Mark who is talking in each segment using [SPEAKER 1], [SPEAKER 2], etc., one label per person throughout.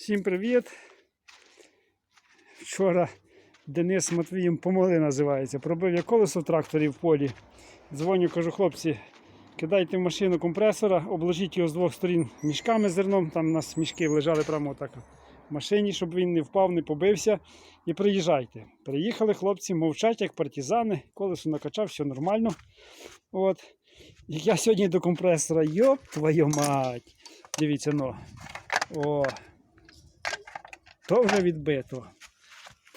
[SPEAKER 1] Всім привіт. Вчора Денис Матвієм помогли називається. Пробив я колесо в тракторі в полі. Дзвоню, кажу, хлопці, кидайте в машину компресора, обложіть його з двох сторін мішками з зерном. Там у нас мішки лежали прямо так в машині, щоб він не впав, не побився. І приїжджайте. Приїхали хлопці, мовчать, як партизани, колесо накачав, все нормально. От. Я сьогодні до компресора, йоп твою мать. Дивіться, ну. О. То вже відбито.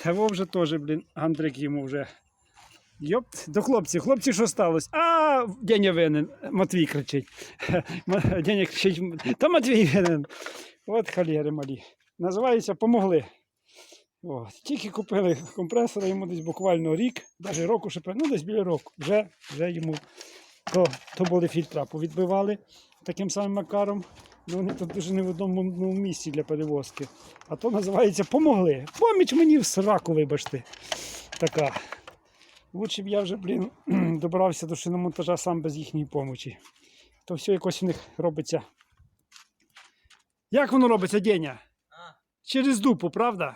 [SPEAKER 1] Того вже теж, блін, Андрик йому вже. Йоп, до хлопців. Хлопці, що сталося? А, Деня винен. Матвій кричить. Деня кричить, та Матвій винен. От халєри малі. Називається Помогли. От. Тільки купили компресора, йому десь буквально рік, навіть року ще ну десь біля року. Вже, вже йому то, то були фільтра, повідбивали таким самим макаром. Ну, вони тут дуже не в одному ну, місці для перевозки. А то називається Помогли. Поміч мені в сраку, вибачте. Така. Лучше б я вже, блін, добрався до шиномонтажа сам без їхньої помочі. То все якось у них робиться. Як воно робиться, Деня? Через дупу, правда?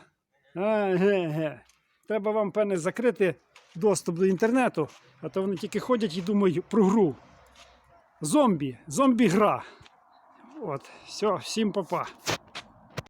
[SPEAKER 1] А, ге, ге. Треба вам, певне, закрити доступ до інтернету, а то вони тільки ходять і думають про гру. Зомбі, зомбі-гра. От, все, всім папа.